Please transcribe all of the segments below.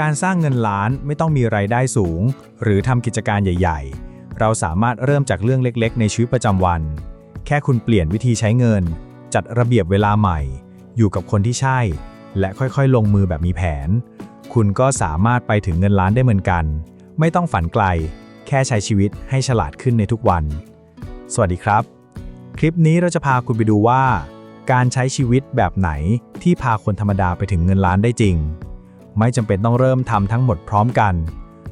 การสร้างเงินล้านไม่ต้องมีไรายได้สูง หรือทำกิจการใหญ่ ๆ เราสามารถเริ่มจากเรื่องเล็กๆ ในชีวิตประจำวัน แค่คุณเปลี่ยนวิธีใช้เงิน จัดระเบียบเวลาใหม่ อยู่กับคนที่ใช่ และค่อยๆ ลงมือแบบมีแผน คุณก็สามารถไปถึงเงินล้านได้เหมือนกัน ไม่ต้องฝันไกล แค่ใช้ชีวิตให้ฉลาดขึ้นในทุกวัน สวัสดีครับ คลิปนี้เราจะพาคุณไปดูว่า การใช้ชีวิตแบบไหนที่พาคนธรรมดาไปถึงเงินล้านได้จริง ไม่จำเป็นต้องเริ่มทำทั้งหมดพร้อมกัน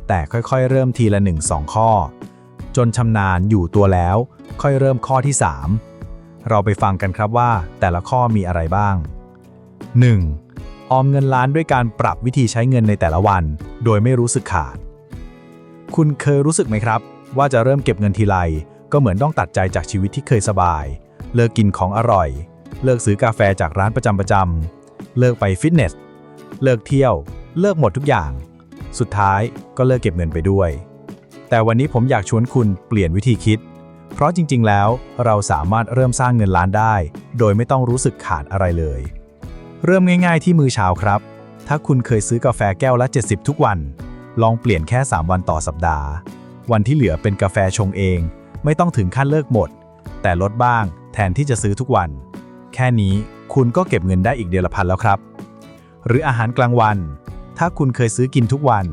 แต่ค่อยๆ เริ่มทีละ 1-2 ข้อ จนชำนาญอยู่ตัวแล้ว ค่อยเริ่มข้อที่ 3 เราไปฟังกันครับว่าแต่ละข้อมีอะไรบ้าง 1. ออมเงินล้านด้วยการปรับวิธีใช้เงินในแต่ละวัน โดยไม่รู้สึกขาด คุณเคยรู้สึกไหมครับ ว่าจะเริ่มเก็บเงินทีไรก็เหมือนต้องตัดใจจากชีวิตที่เคยสบาย เลิกกินของอร่อย เลิกซื้อกาแฟจากร้านประจำประจำเลิกไปฟิตเนส เลิกเที่ยว เลิกหมดทุกอย่าง สุดท้ายก็เลิกเก็บเงินไปด้วย แต่วันนี้ผมอยากชวนคุณเปลี่ยนวิธีคิด เพราะจริง ๆ แล้วเราสามารถเริ่มสร้างเงินล้านได้ โดยไม่ต้องรู้สึกขาดอะไรเลย เริ่มง่ายๆที่มือเช้าครับ ถ้าคุณเคยซื้อกาแฟแก้วละ 70 ทุกวัน ลองเปลี่ยนแค่ 3 วันต่อสัปดาห์ วันที่เหลือเป็นกาแฟชงเอง ไม่ต้องถึงขั้นเลิกหมด แต่ลดบ้างแทนที่จะซื้อทุกวัน แค่นี้คุณก็เก็บเงินได้อีกเดือนละพันแล้วครับ หรืออาหารกลางวัน ถ้าคุณเคยซื้อกินทุกวัน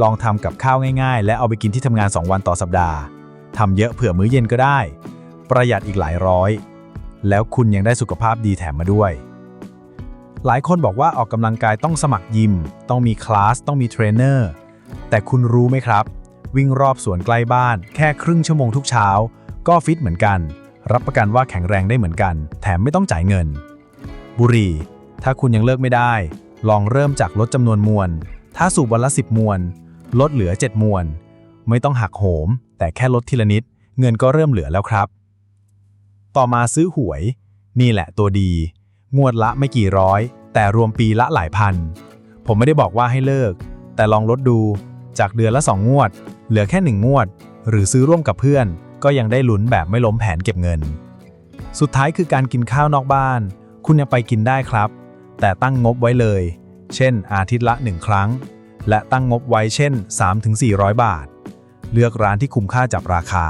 ลองทำกับข้าวง่ายๆ และเอาไปกินที่ทำงาน 2 วันต่อสัปดาห์ทำเยอะเผื่อมื้อเย็นก็ได้ ประหยัดอีกหลายร้อย แล้วคุณยังได้สุขภาพดีแถมมาด้วย หลายคนบอกว่าออกกำลังกายต้องสมัครยิม ต้องมีคลาส ต้องมีเทรนเนอร์ แต่คุณรู้ไหมครับ วิ่งรอบสวนใกล้บ้าน แค่ครึ่งชั่วโมงทุกเช้า ก็ฟิตเหมือนกัน รับประกันว่าแข็งแรงได้เหมือนกัน แถมไม่ต้องจ่ายเงิน บุรีถ้าคุณยังเลิกไม่ได้ ลองเริ่มจากลดจำนวนมวนถ้าสูบวันละ 10 มวนลดเหลือ 7 มวนไม่ต้องหักโหม แต่แค่ลดทีละนิด เงินก็เริ่มเหลือแล้วครับ ต่อมาซื้อหวย นี่แหละตัวดี งวดละไม่กี่ร้อย แต่รวมปีละหลายพัน ผมไม่ได้บอกว่าให้เลิก แต่ลองลดดู จากเดือนละ 2 งวด เหลือแค่ 1 งวด หรือซื้อร่วมกับเพื่อน ก็ยังได้ลุ้นแบบไม่ล้มแผนเก็บเงิน สุดท้ายคือการกินข้าวนอกบ้าน คุณยังไปกินได้ครับ แต่ตั้งงบไว้เลย เช่น อาทิตย์ละ 1 ครั้ง และตั้งงบไว้เช่น 3-400 บาท เลือกร้านที่คุ้มค่าจับราคา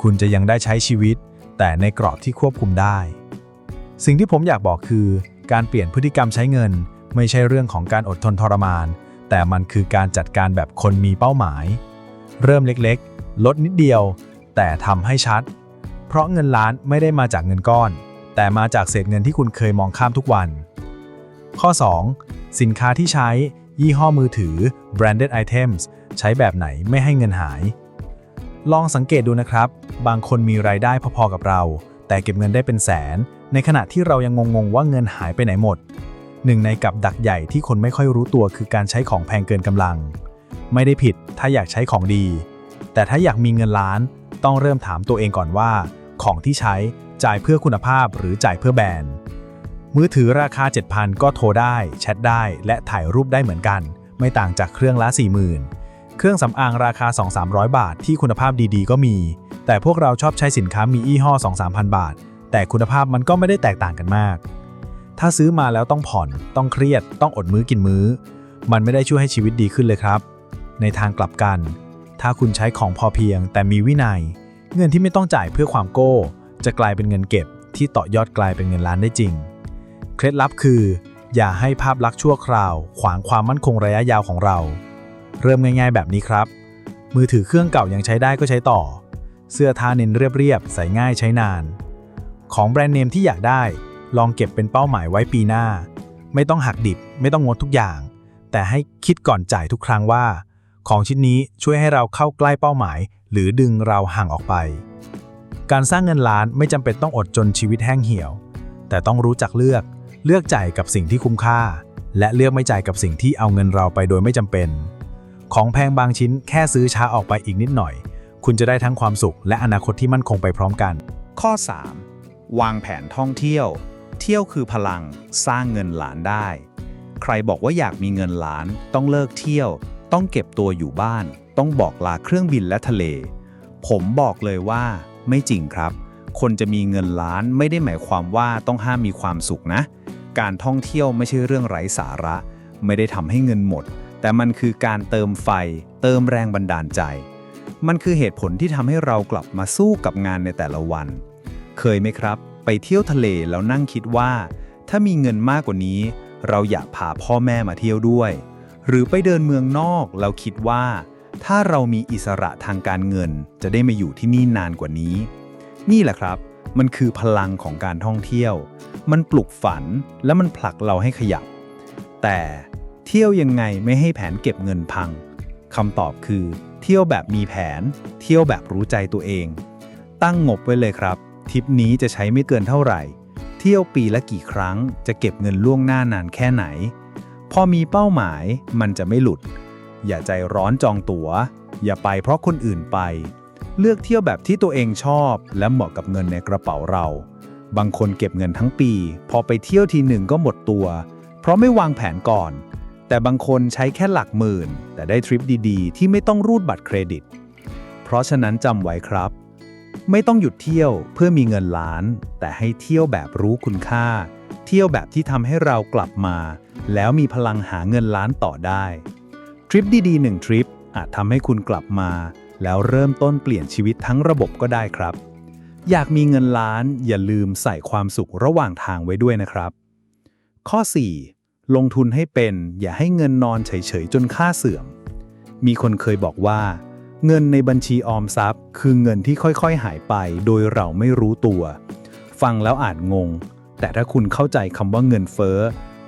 คุณจะยังได้ใช้ชีวิต แต่ในกรอบที่ควบคุมได้ สิ่งที่ผมอยากบอกคือ การเปลี่ยนพฤติกรรมใช้เงิน ไม่ใช่เรื่องของการอดทนทรมาน แต่มันคือการจัดการแบบคนมีเป้าหมาย เริ่มเล็กๆ ลดนิดเดียว แต่ทำให้ชัด เพราะเงินล้านไม่ได้มาจากเงินก้อน แต่มาจากเศษเงินที่คุณเคยมองข้ามทุกวัน ข้อ 2. สินค้าที่ใช้ ยี่ห้อมือถือ branded items ใช้แบบไหนไม่ให้เงินหาย ลองสังเกตดูนะครับ บางคนมีรายได้พอๆกับเรา แต่เก็บเงินได้เป็นแสน ในขณะที่เรายังงงๆว่าเงินหายไปไหนหมด หนึ่งในกับดักใหญ่ที่คนไม่ค่อยรู้ตัวคือการใช้ของแพงเกินกำลัง ไม่ได้ผิดถ้าอยากใช้ของดี แต่ถ้าอยากมีเงินล้าน ต้องเริ่มถามตัวเองก่อนว่า ของที่ใช้จ่ายเพื่อคุณภาพหรือจ่ายเพื่อแบรนด์ มือถือราคา 7,000 ก็โทรได้ แชทได้ และถ่ายรูปได้เหมือนกัน ไม่ต่างจากเครื่องละ 40,000 เครื่องสำอางราคา 2-300 บาทที่คุณภาพดีๆ ก็มี แต่พวกเราชอบใช้สินค้ามียี่ห้อ 2-3,000 บาท แต่คุณภาพมันก็ไม่ได้แตกต่างกันมาก ถ้าซื้อมาแล้วต้องผ่อน ต้องเครียด ต้องอดมื้อกินมื้อ มันไม่ได้ช่วยให้ชีวิตดีขึ้นเลยครับ ในทางกลับกัน ถ้าคุณใช้ของพอเพียง แต่มีวินัย เงินที่ไม่ต้องจ่ายเพื่อความโก้ จะกลายเป็นเงินเก็บ ที่ต่อยอดกลายเป็นเงินล้านได้จริง เคล็ดลับคือ อย่าให้ภาพลักษณ์ชั่วคราว ขวางความมั่นคงระยะยาวของเรา เริ่มง่ายๆแบบนี้ครับ มือถือเครื่องเก่ายังใช้ได้ก็ใช้ต่อ เสื้อทาเน้นเรียบๆใส่ง่ายใช้นาน ของแบรนด์เนมที่อยากได้ ลองเก็บเป็นเป้าหมายไว้ปีหน้า ไม่ต้องหักดิบไม่ต้องงดทุกอย่าง แต่ให้คิดก่อนจ่ายทุกครั้งว่า ของชิ้นนี้ช่วยให้เราเข้าใกล้เป้าหมาย หรือดึงเราห่างออกไป การสร้างเงินล้านไม่จำเป็นต้องอดจนชีวิตแห้งเหี่ยว แต่ต้องรู้จักเลือก เลือกจ่ายกับสิ่งที่คุ้มค่า และเลือกไม่จ่ายกับสิ่งที่เอาเงินเราไปโดยไม่จำเป็น ของแพงบางชิ้นแค่ซื้อช้าออกไปอีกนิดหน่อย คุณจะได้ทั้งความสุขและอนาคตที่มั่นคงไปพร้อมกัน ข้อ 3. วางแผนท่องเที่ยว เที่ยวคือพลังสร้างเงินล้านได้ ใครบอกว่าอยากมีเงินล้าน ต้องเลิกเที่ยว ต้องเก็บตัวอยู่บ้าน ต้องบอกลาเครื่องบินและทะเล ผมบอกเลยว่าไม่จริงครับ คนจะมีเงินล้านไม่ได้หมายความว่าต้องห้ามมีความสุขนะ การท่องเที่ยวไม่ใช่เรื่องไร้สาระ ไม่ได้ทำให้เงินหมด แต่มันคือการเติมไฟ เติมแรงบันดาลใจ มันคือเหตุผลที่ทำให้เรากลับมาสู้กับงานในแต่ละวัน เคยไหมครับ ไปเที่ยวทะเลแล้วนั่งคิดว่า ถ้ามีเงินมากกว่านี้ เราอยากพาพ่อแม่มาเที่ยวด้วย หรือไปเดินเมืองนอกแล้วคิดว่า ถ้าเรามีอิสระทางการเงิน จะได้มาอยู่ที่นี่นานกว่านี้ นี่แหละครับ มันคือพลังของการท่องเที่ยว มันปลุกฝันและมันผลักเราให้ขยับ แต่เที่ยวยังไงไม่ให้แผนเก็บเงินพังคำตอบคือ เที่ยวแบบมีแผน เที่ยวแบบรู้ใจตัวเอง ตั้งงบไว้เลยครับ ทริปนี้จะใช้ไม่เกินเท่าไหร่ เที่ยวปีละกี่ครั้ง จะเก็บเงินล่วงหน้านานแค่ไหน พอมีเป้าหมายมันจะไม่หลุด อย่าใจร้อนจองตัว๋ว อย่าไปเพราะคนอื่นไป เลือกเที่ยวแบบที่ตัวเองชอบ และเหมาะกับเงินในกระเป๋าเรา บางคนเก็บเงินทั้งปี พอไปเที่ยวทีหนึ่งก็หมดตัว เพราะไม่วางแผนก่อน แต่บางคนใช้แค่หลักหมื่น แต่ได้ทริปดีๆ ที่ไม่ต้องรูดบัตรเครดิต เพราะฉะนั้นจำไว้ครับ ไม่ต้องหยุดเที่ยวเพื่อมีเงินล้าน แต่ให้เที่ยวแบบรู้คุณค่า เที่ยวแบบที่ทำให้เรากลับมา แล้วมีพลังหาเงินล้านต่อได้ทริปดีๆหนึ่งทริปอาจทำให้คุณกลับมา แล้วเริ่มต้นเปลี่ยนชีวิตทั้งระบบก็ได้ครับ อยากมีเงินล้านอย่าลืมใส่ความสุขระหว่างทางไว้ด้วยนะครับ ข้อ 4. ลงทุนให้เป็น อย่าให้เงินนอนเฉยๆ จนค่าเสื่อม มีคนเคยบอกว่า เงินในบัญชีออมทรัพย์ คือเงินที่ค่อยๆหายไป โดยเราไม่รู้ตัว ฟังแล้วอาจงง แต่ถ้าคุณเข้าใจคำว่าเงินเฟ้อ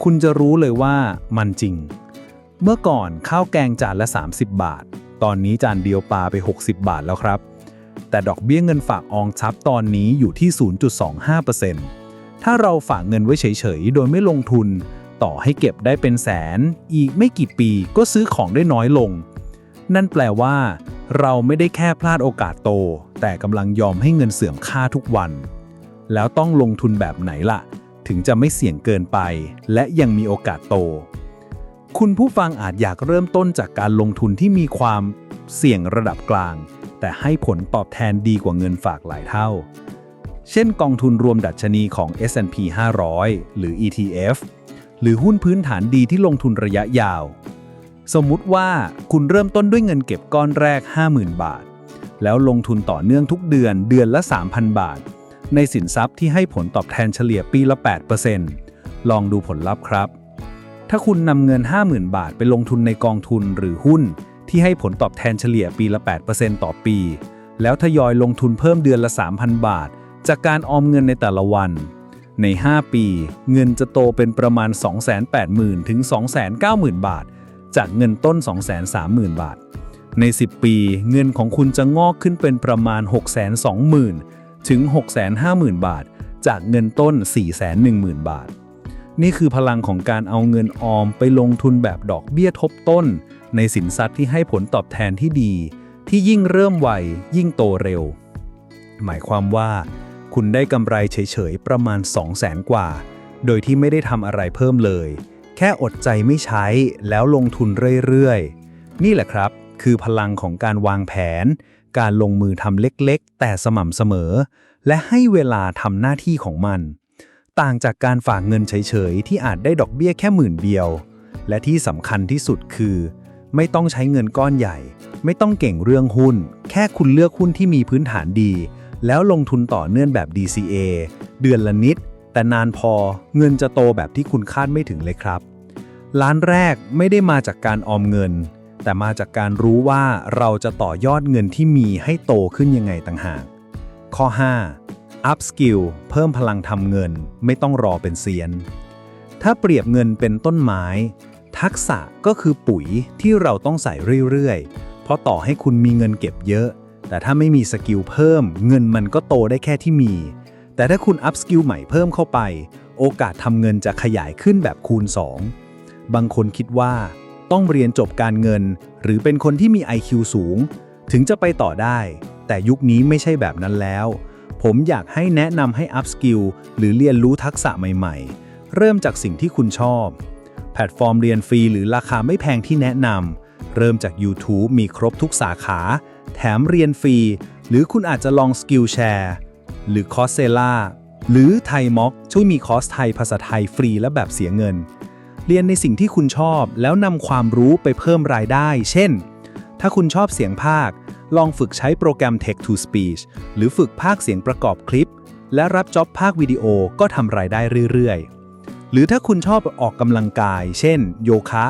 คุณจะรู้เลยว่ามันจริง เมื่อก่อนข้าวแกงจานละ 30 บาท ตอนนี้จานเดียวปลาไป 60 บาทแล้วครับ แต่ดอกเบี้ยเงินฝากออมทรัพย์ตอนนี้อยู่ที่ 0.25%ถ้าเราฝากเงินไว้เฉยๆ โดยไม่ลงทุน ต่อให้เก็บได้เป็นแสน อีกไม่กี่ปีก็ซื้อของได้น้อยลง นั่นแปลว่า เราไม่ได้แค่พลาดโอกาสโต แต่กำลังยอมให้เงินเสื่อมค่าทุกวัน แล้วต้องลงทุนแบบไหนล่ะ ถึงจะไม่เสี่ยงเกินไป และยังมีโอกาสโต คุณผู้ฟังอาจอยากเริ่มต้นจากการลงทุนที่มีความเสี่ยงระดับกลาง แต่ให้ผลตอบแทนดีกว่าเงินฝากหลายเท่า เช่นกองทุนรวมดัชนีของ S&P 500 หรือ ETF หรือหุ้นพื้นฐานดีที่ลงทุนระยะยาว สมมุติว่าคุณเริ่มต้นด้วยเงินเก็บก้อนแรก 50,000 บาท แล้วลงทุนต่อเนื่องทุกเดือนเดือนละ 3,000 บาท ในสินทรัพย์ที่ให้ผลตอบแทนเฉลี่ยปีละ 8%ลองดูผลลัพธ์ครับ ถ้าคุณนำเงิน 50,000 บาทไปลงทุนในกองทุนหรือหุ้น ที่ให้ผลตอบแทนเฉลี่ยปีละ 8%ต่อปี แล้วทยอยลงทุนเพิ่มเดือนละ 3,000 บาท จากการออมเงินในแต่ละวัน ใน 5 ปี เงินจะโตเป็นประมาณ 280,000 ถึง 290,000 บาท จากเงินต้น 230,000 บาท ใน 10 ปี เงินของคุณจะงอกขึ้นเป็นประมาณ 620,000 ถึง 650,000 บาท จากเงินต้น 410,000 บาท นี่คือพลังของการเอาเงินออมไปลงทุนแบบดอกเบี้ยทบต้น ในสินทรัพย์ที่ให้ผลตอบแทนที่ดี ที่ยิ่งเริ่มไวยิ่งโตเร็ว หมายความว่า คุณได้กำไรเฉยๆ ประมาณ 2 0 0แสนกว่า โดยที่ไม่ได้ทำอะไรเพิ่มเลย แค่อดใจไม่ใช้แล้วลงทุนเรื่อยๆ นี่แหละครับ คือพลังของการวางแผน การลงมือทำเล็กๆ แต่สม่ำเสมอ และให้เวลาทำหน้าที่ของมัน ต่างจากการฝากเงินเฉยๆ ที่อาจได้ดอกเบี้ยแค่หมื่นเดียว และที่สำคัญที่สุดคือ ไม่ต้องใช้เงินก้อนใหญ่ ไม่ต้องเก่งเรื่องหุ้น แค่คุณเลือกหุ้นที่มีพื้นฐานดี แล้วลงทุนต่อเนื่องแบบ DCA เดือนละนิด แต่นานพอเงินจะโตแบบที่คุณคาดไม่ถึงเลยครับ ล้านแรกไม่ได้มาจากการออมเงิน แต่มาจากการรู้ว่าเราจะต่อยอดเงินที่มีให้โตขึ้นยังไงต่างหาก ข้อ 5. Up skill เพิ่มพลังทำเงินไม่ต้องรอเป็นเซียน ถ้าเปรียบเงินเป็นต้นไม้ ทักษะก็คือปุ๋ยที่เราต้องใส่เรื่อยๆ เพราะต่อให้คุณมีเงินเก็บเยอะ แต่ถ้าไม่มีสกิลเพิ่ม เงินมันก็โตได้แค่ที่มี แต่ถ้าคุณอัพสกิลใหม่เพิ่มเข้าไป โอกาสทำเงินจะขยายขึ้นแบบคูณ 2 บางคนคิดว่า ต้องเรียนจบการเงิน หรือเป็นคนที่มี IQ สูง ถึงจะไปต่อได้ แต่ยุคนี้ไม่ใช่แบบนั้นแล้ว ผมอยากให้แนะนำให้อัพสกิลหรือเรียนรู้ทักษะใหม่ๆ เริ่มจากสิ่งที่คุณชอบ แพลตฟอร์มเรียนฟรีหรือราคาไม่แพงที่แนะนำเริ่มจาก YouTube มีครบทุกสาขา แถมเรียนฟรี หรือคุณอาจจะลองสกิลแชร์หรือคอร์สเซล่าหรือไทยม็อกช่วยมีคอร์สไทยภาษาไทยฟรีและแบบเสียเงิน เรียนในสิ่งที่คุณชอบแล้วนำความรู้ไปเพิ่มรายได้ เช่น ถ้าคุณชอบเสียงภาค ลองฝึกใช้โปรแกรม Text to Speech หรือฝึกภาคเสียงประกอบคลิป และรับจ็อบภาควิดีโอก็ทำรายได้เรื่อยๆ หรือถ้าคุณชอบออกกำลังกาย เช่น โยคะ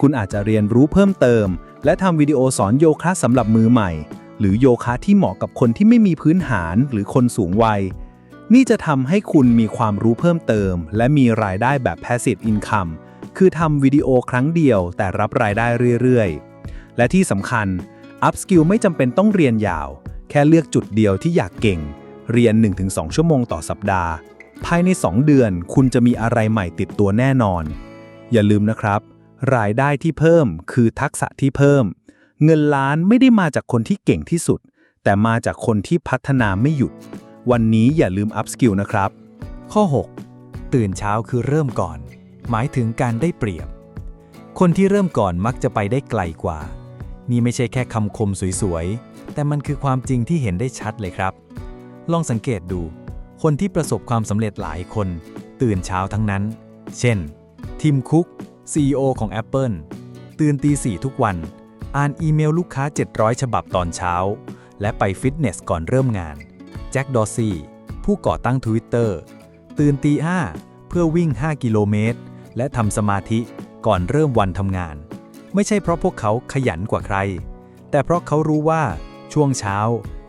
คุณอาจจะเรียนรู้เพิ่มเติม และทำวิดีโอสอนโยคะสำหรับมือใหม่ หรือโยคะที่เหมาะกับคนที่ไม่มีพื้นฐานหรือคนสูงวัย นี่จะทำให้คุณมีความรู้เพิ่มเติม และมีรายได้แบบ passive income คือทำวิดีโอครั้งเดียวแต่รับรายได้เรื่อยๆ และที่สำคัญ up skill ไม่จำเป็นต้องเรียนยาว แค่เลือกจุดเดียวที่อยากเก่ง เรียน 1-2 ชั่วโมงต่อสัปดาห์ ภายใน 2 เดือนคุณจะมีอะไรใหม่ติดตัวแน่นอน อย่าลืมนะครับ รายได้ที่เพิ่มคือทักษะที่เพิ่ม เงินล้านไม่ได้มาจากคนที่เก่งที่สุด แต่มาจากคนที่พัฒนาไม่หยุด วันนี้อย่าลืม up skill นะครับ ข้อ 6 ตื่นเช้าคือเริ่มก่อน หมายถึงการได้เปรียบ คนที่เริ่มก่อนมักจะไปได้ไกลกว่า นี่ไม่ใช่แค่คำคมสวยๆ แต่มันคือความจริงที่เห็นได้ชัดเลยครับ ลองสังเกตดู คนที่ประสบความสำเร็จหลายคน ตื่นเช้าทั้งนั้น เช่น ทิมคุก CEO ของ Apple ตื่นตีสี่ทุกวัน อ่านอีเมลลูกค้า 700 ฉบับตอนเช้า และไปฟิตเนสก่อนเริ่มงาน แจ็คดอร์ซีผู้ก่อตั้ง Twitter ตื่นตีห้าเพื่อวิ่ง 5 กิโลเมตร และทำสมาธิก่อนเริ่มวันทำงาน ไม่ใช่เพราะพวกเขาขยันกว่าใคร แต่เพราะเขารู้ว่าช่วงเช้า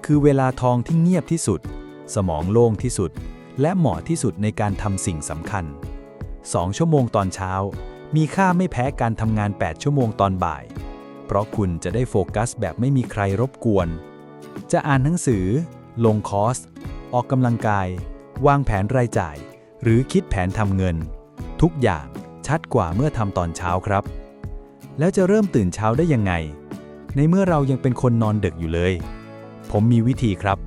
คือเวลาทองที่เงียบที่สุด สมองโล่งที่สุด และเหมาะที่สุดในการทำสิ่งสำคัญ 2 ชั่วโมงตอนเช้า มีค่าไม่แพ้การทำงาน 8 ชั่วโมงตอนบ่าย เพราะคุณจะได้โฟกัสแบบไม่มีใครรบกวน จะอ่านหนังสือ ลงคอร์ส ออกกำลังกาย วางแผนรายจ่าย หรือคิดแผนทำเงิน ทุกอย่างชัดกว่าเมื่อทำตอนเช้าครับ แล้วจะเริ่มตื่นเช้าได้ยังไง ในเมื่อเรายังเป็นคนนอนดึกอยู่เลย ผมมีวิธีครับ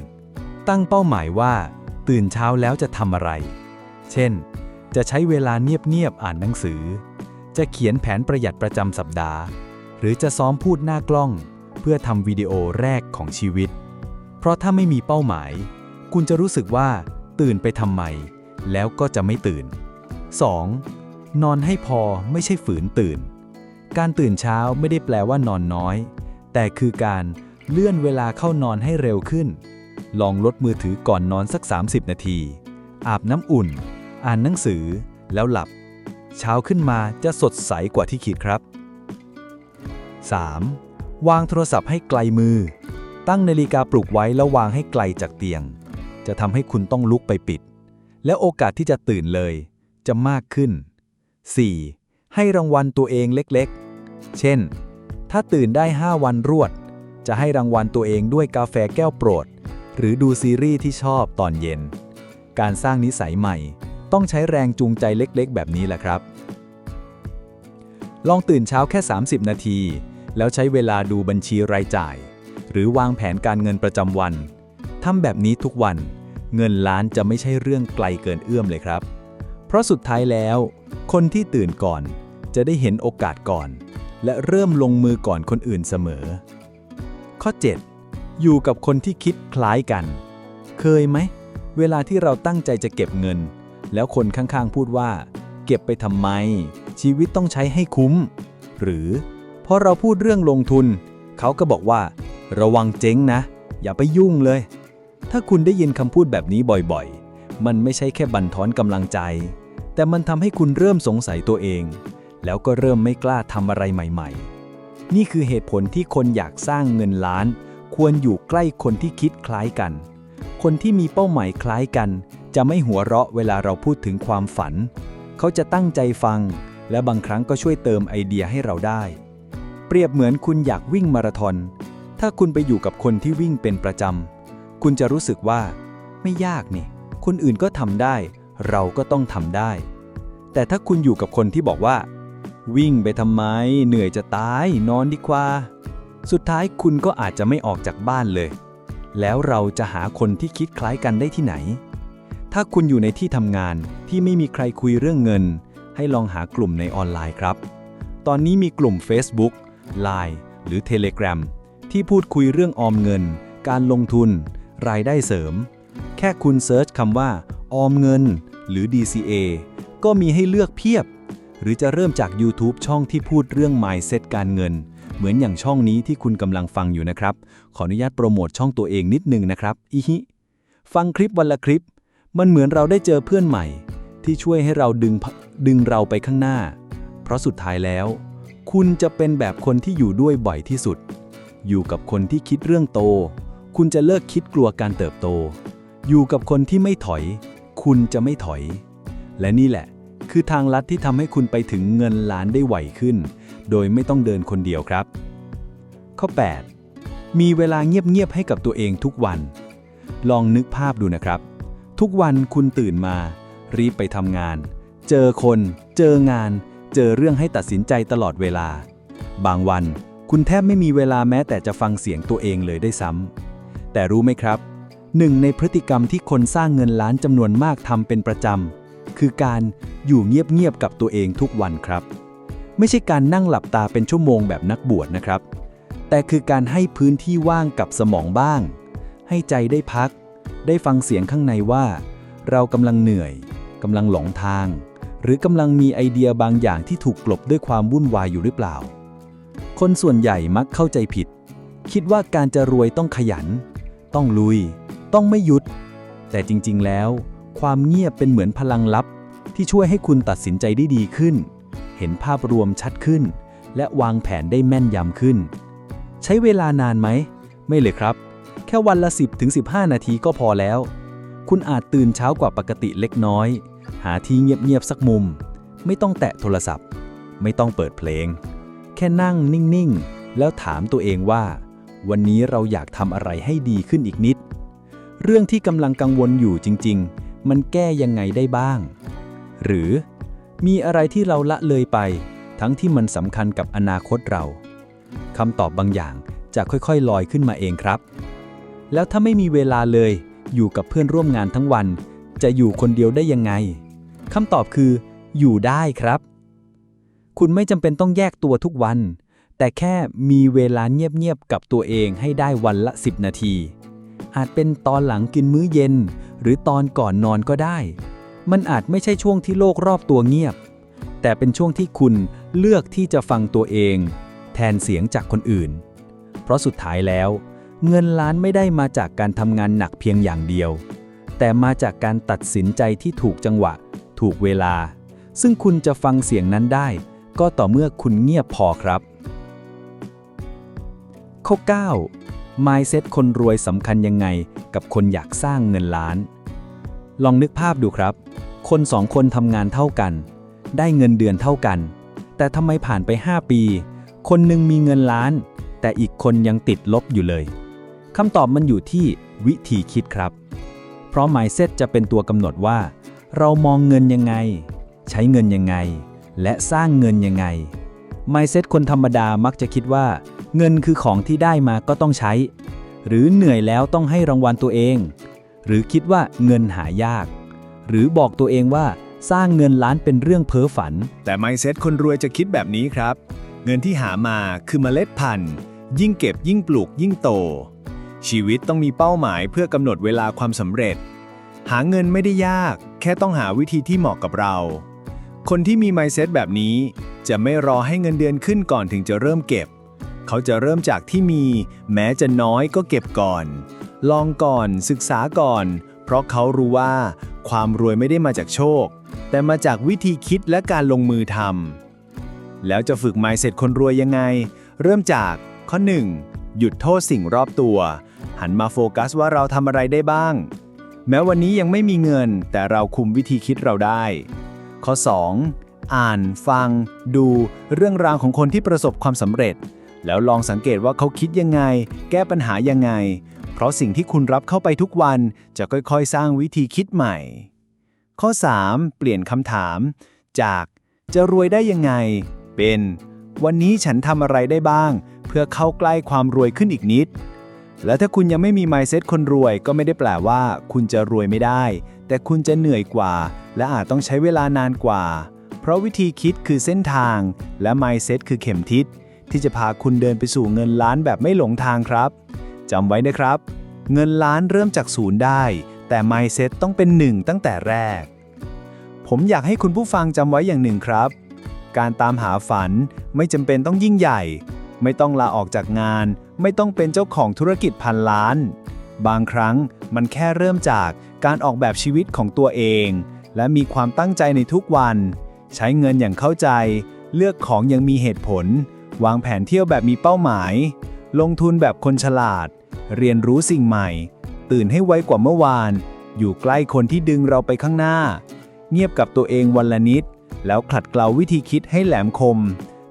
1. ตั้งเป้าหมายว่า ตื่นเช้าแล้วจะทำอะไร เช่น จะใช้เวลาเงียบๆอ่านหนังสือ จะเขียนแผนประหยัดประจำสัปดาห์ หรือจะซ้อมพูดหน้ากล้อง เพื่อทำวิดีโอแรกของชีวิต เพราะถ้าไม่มีเป้าหมาย คุณจะรู้สึกว่า ตื่นไปทำไม แล้วก็จะไม่ตื่น 2. นอนให้พอไม่ใช่ฝืนตื่น การตื่นเช้าไม่ได้แปลว่านอนน้อย แต่คือการเลื่อนเวลาเข้านอนให้เร็วขึ้น ลองลดมือถือก่อนนอนสัก 30 นาที อาบน้ำอุ่น อ่านหนังสือ แล้วหลับ เช้าขึ้นมาจะสดใสกว่าที่คิดครับ 3. วางโทรศัพท์ให้ไกลมือ ตั้งนาฬิกาปลุกไว้แล้ววางให้ไกลจากเตียง จะทำให้คุณต้องลุกไปปิด และโอกาสที่จะตื่นเลย จะมากขึ้น 4. ให้รางวัลตัวเองเล็กๆ เช่น ถ้าตื่นได้ 5 วันรวด จะให้รางวัลตัวเองด้วยกาแฟแก้วโปรด หรือดูซีรีส์ที่ชอบตอนเย็น การสร้างนิสัยใหม่ ต้องใช้แรงจูงใจเล็กๆ แบบนี้แหละครับ ลองตื่นเช้าแค่ 30 นาที แล้วใช้เวลาดูบัญชีรายจ่าย หรือวางแผนการเงินประจำวันทำแบบนี้ทุกวัน เงินล้านจะไม่ใช่เรื่องไกลเกินเอื้อมเลยครับ เพราะสุดท้ายแล้ว คนที่ตื่นก่อนจะได้เห็นโอกาสก่อน และเริ่มลงมือก่อนคนอื่นเสมอ ข้อ 7. อยู่กับคนที่คิดคล้ายกัน เคยไหม เวลาที่เราตั้งใจจะเก็บเงิน แล้วคนข้างๆพูดว่า เก็บไปทำไม ชีวิตต้องใช้ให้คุ้ม หรือพอเราพูดเรื่องลงทุน เขาก็บอกว่า ระวังเจ๊งนะ อย่าไปยุ่งเลย ถ้าคุณได้ยินคำพูดแบบนี้บ่อยๆ มันไม่ใช่แค่บั่นทอนกำลังใจ แต่มันทำให้คุณเริ่มสงสัยตัวเอง แล้วก็เริ่มไม่กล้าทำอะไรใหม่ ๆ นี่คือเหตุผลที่คนอยากสร้างเงินล้าน ควรอยู่ใกล้คนที่คิดคล้ายกัน คนที่มีเป้าหมายคล้ายกัน จะไม่หัวเราะเวลาเราพูดถึงความฝัน เขาจะตั้งใจฟัง และบางครั้งก็ช่วยเติมไอเดียให้เราได้ เปรียบเหมือนคุณอยากวิ่งมาราธอน ถ้าคุณไปอยู่กับคนที่วิ่งเป็นประจำ คุณจะรู้สึกว่า ไม่ยากนี่ คนอื่นก็ทำได้ เราก็ต้องทำได้ แต่ถ้าคุณอยู่กับคนที่บอกว่า วิ่งไปทำไม เหนื่อยจะตายนอนดีกว่า สุดท้ายคุณก็อาจจะไม่ออกจากบ้านเลย แล้วเราจะหาคนที่คิดคล้ายกันได้ที่ไหน ถ้าคุณอยู่ในที่ทำงานที่ไม่มีใครคุยเรื่องเงิน ให้ลองหากลุ่มในออนไลน์ครับ ตอนนี้มีกลุ่ม Facebook Line หรือ Telegram ที่พูดคุยเรื่องออมเงิน การลงทุน รายได้เสริม แค่คุณเซิร์ชคำว่า ออมเงิน หรือ DCA ก็มีให้เลือกเพียบ หรือจะเริ่มจาก YouTube ช่องที่พูดเรื่อง mindset การเงิน เหมือนอย่างช่องนี้ที่คุณกำลังฟังอยู่นะครับ ขออนุญาตโปรโมทช่องตัวเองนิดนึงนะครับอีฮิฟังคลิปวันละคลิป มันเหมือนเราได้เจอเพื่อนใหม่ ที่ช่วยให้เราดึงดึงเราไปข้างหน้า เพราะสุดท้ายแล้ว คุณจะเป็นแบบคนที่อยู่ด้วยบ่อยที่สุด อยู่กับคนที่คิดเรื่องโต คุณจะเลิกคิดกลัวการเติบโต อยู่กับคนที่ไม่ถอย คุณจะไม่ถอย และนี่แหละ คือทางลัดที่ทำให้คุณไปถึงเงินล้านได้ไวขึ้น โดยไม่ต้องเดินคนเดียวครับ ข้อ 8 มีเวลาเงียบๆให้กับตัวเองทุกวัน ลองนึกภาพดูนะครับ ทุกวันคุณตื่นมา รีบไปทำงาน เจอคน เจองาน เจอเรื่องให้ตัดสินใจตลอดเวลา บางวันคุณแทบไม่มีเวลาแม้แต่จะฟังเสียงตัวเองเลยได้ซ้ำแต่รู้ไหมครับ หนึ่งในพฤติกรรมที่คนสร้างเงินล้านจำนวนมากทำเป็นประจำ คือการอยู่เงียบๆกับตัวเองทุกวันครับ ไม่ใช่การนั่งหลับตาเป็นชั่วโมงแบบนักบวชนะครับ แต่คือการให้พื้นที่ว่างกับสมองบ้าง ให้ใจได้พัก ได้ฟังเสียงข้างในว่า เรากำลังเหนื่อยกำลังหลงทาง หรือกำลังมีไอเดียบางอย่างที่ถูกกลบด้วยความวุ่นวายอยู่หรือเปล่า คนส่วนใหญ่มักเข้าใจผิด คิดว่าการจะรวยต้องขยัน ต้องลุย ต้องไม่หยุด แต่จริง ๆ แล้ว ความเงียบเป็นเหมือนพลังลับ ที่ช่วยให้คุณตัดสินใจได้ดีขึ้น เห็นภาพรวมชัดขึ้น และวางแผนได้แม่นยำขึ้น ใช้เวลานานไหม ไม่เลยครับ แค่วันละ 10ถึง15 นาทีก็พอแล้ว คุณอาจตื่นเช้ากว่าปกติเล็กน้อย หาที่เงียบ ๆ สักมุม ไม่ต้องแตะโทรศัพท์ ไม่ต้องเปิดเพลง แค่นั่งนิ่ง ๆ แล้วถามตัวเองว่า วันนี้เราอยากทำอะไรให้ดีขึ้นอีกนิด เรื่องที่กำลังกังวลอยู่จริง ๆ มันแก้ยังไงได้บ้าง หรือมีอะไรที่เราละเลยไป ทั้งที่มันสำคัญกับอนาคตเราคำตอบบางอย่างจะค่อยๆ ลอยขึ้นมาเองครับ แล้วถ้าไม่มีเวลาเลยอยู่กับเพื่อนร่วมงานทั้งวัน จะอยู่คนเดียวได้ยังไงคำตอบคือ อยู่ได้ครับ คุณไม่จำเป็นต้องแยกตัวทุกวัน แต่แค่มีเวลาเงียบๆกับตัวเองให้ได้วันละ 10 นาที อาจเป็นตอนหลังกินมื้อเย็น หรือตอนก่อนนอนก็ได้ มันอาจไม่ใช่ช่วงที่โลกรอบตัวเงียบ แต่เป็นช่วงที่คุณเลือกที่จะฟังตัวเอง แทนเสียงจากคนอื่น เพราะสุดท้ายแล้ว เงินล้านไม่ได้มาจากการทำงานหนักเพียงอย่างเดียว แต่มาจากการตัดสินใจที่ถูกจังหวะ ถูกเวลา ซึ่งคุณจะฟังเสียงนั้นได้ ก็ต่อเมื่อคุณเงียบพอครับข้อ9 mindset คนรวยสำคัญยังไง กับคนอยากสร้างเงินล้าน ลองนึกภาพดูครับ คนสองคนทำงานเท่ากัน ได้เงินเดือนเท่ากัน แต่ทำไมผ่านไป 5 ปี คนหนึ่งมีเงินล้าน แต่อีกคนยังติดลบอยู่เลยคำตอบมันอยู่ที่วิธีคิดครับ เพราะ mindset จะเป็นตัวกำหนดว่า เรามองเงินยังไง ใช้เงินยังไง และสร้างเงินยังไง mindset คนธรรมดามักจะคิดว่า เงินคือของที่ได้มาก็ต้องใช้ หรือเหนื่อยแล้วต้องให้รางวัลตัวเอง หรือคิดว่าเงินหายาก หรือบอกตัวเองว่าสร้างเงินล้านเป็นเรื่องเพ้อฝัน แต่ mindset คนรวยจะคิดแบบนี้ครับ เงินที่หามาคือเมล็ดพันธุ์ ยิ่งเก็บยิ่งปลูกยิ่งโต ชีวิตต้องมีเป้าหมายเพื่อกำหนดเวลาความสำเร็จ หาเงินไม่ได้ยาก แค่ต้องหาวิธีที่เหมาะกับเรา คนที่มี mindset แบบนี้ จะไม่รอให้เงินเดือนขึ้นก่อนถึงจะเริ่มเก็บ เขาจะเริ่มจากที่มี แม้จะน้อยก็เก็บก่อน ลองก่อนศึกษาก่อน เพราะเขารู้ว่า ความรวยไม่ได้มาจากโชค แต่มาจากวิธีคิดและการลงมือทำแล้วจะฝึก mindset คนรวยยังไง เริ่มจากข้อ 1. หยุดโทษสิ่งรอบตัว หันมาโฟกัสว่าเราทำอะไรได้บ้าง แม้วันนี้ยังไม่มีเงิน แต่เราคุมวิธีคิดเราได้ ข้อ 2. อ่าน ฟัง ดู เรื่องราวของคนที่ประสบความสำเร็จ แล้วลองสังเกตว่าเขาคิดยังไง แก้ปัญหายังไง เพราะสิ่งที่คุณรับเข้าไปทุกวันจะค่อยๆ สร้างวิธีคิดใหม่ ข้อ 3. เปลี่ยนคำถาม จาก จะรวยได้ยังไง เป็น วันนี้ฉันทำอะไรได้บ้าง เพื่อเข้าใกล้ความรวยขึ้นอีกนิด และถ้าคุณยังไม่มี mindset คนรวยก็ไม่ได้แปลว่า คุณจะรวยไม่ได้ แต่คุณจะเหนื่อยกว่า และอาจต้องใช้เวลานานกว่า เพราะวิธีคิดคือเส้นทาง และ mindset คือเข็มทิศ ที่จะพาคุณเดินไปสู่เงินล้านแบบไม่หลงทางครับจำไว้นะครับ เงินล้านเริ่มจากศูนย์ได้ แต่ mindset ต้องเป็นหนึ่งตั้งแต่แรก ผมอยากให้คุณผู้ฟังจำไว้อย่างหนึ่งครับ การตามหาฝันไม่จำเป็นต้องยิ่งใหญ่ ไม่ต้องลาออกจากงาน ไม่ต้องเป็นเจ้าของธุรกิจพันล้าน บางครั้งมันแค่เริ่มจากการออกแบบชีวิตของตัวเอง และมีความตั้งใจในทุกวัน ใช้เงินอย่างเข้าใจ เลือกของอย่างมีเหตุผล วางแผนเที่ยวแบบมีเป้าหมาย ลงทุนแบบคนฉลาด เรียนรู้สิ่งใหม่ ตื่นให้ไวกว่าเมื่อวาน อยู่ใกล้คนที่ดึงเราไปข้างหน้า เงียบกับตัวเองวันละนิด แล้วขัดเกลาวิธีคิดให้แหลมคม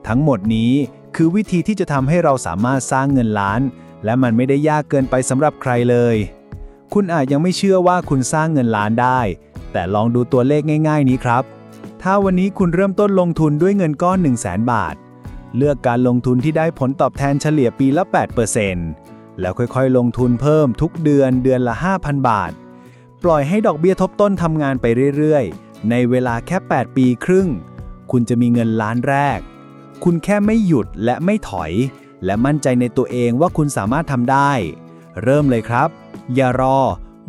ทั้งหมดนี้คือวิธีที่จะทำให้เราสามารถสร้างเงินล้าน และมันไม่ได้ยากเกินไปสำหรับใครเลย คุณอาจยังไม่เชื่อว่าคุณสร้างเงินล้านได้ แต่ลองดูตัวเลขง่าย ๆ นี้ครับ ถ้าวันนี้คุณเริ่มต้นลงทุนด้วยเงินก้อน 1 0 0 0 0แบาท เลือกการลงทุนที่ได้ผลตอบแทนเฉลี่ยปีละ 8%แล้วค่อยๆ ลงทุนเพิ่มทุกเดือนเดือนละ 5,000 บาท ปล่อยให้ดอกเบี้ยทบต้นทำงานไปเรื่อยๆ ในเวลาแค่ 8 ปีครึ่ง คุณจะมีเงินล้านแรก คุณแค่ไม่หยุดและไม่ถอย และมั่นใจในตัวเองว่าคุณสามารถทำได้ เริ่มเลยครับ อย่ารอ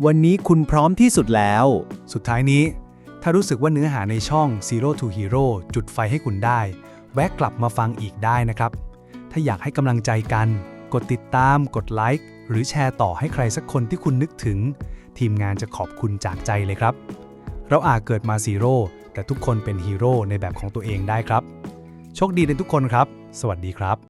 วันนี้คุณพร้อมที่สุดแล้ว สุดท้ายนี้ ถ้ารู้สึกว่าเนื้อหาในช่อง Zero to Hero จุดไฟให้คุณได้ แวะกลับมาฟังอีกได้นะครับ ถ้าอยากให้กำลังใจกัน กดติดตาม กดไลค์หรือแชร์ต่อให้ใครสักคนที่คุณนึกถึง ทีมงานจะขอบคุณจากใจเลยครับ เราอาจเกิดมาซีโร่แต่ทุกคนเป็นฮีโร่ในแบบของตัวเองได้ครับ โชคดีในทุกคนครับ สวัสดีครับ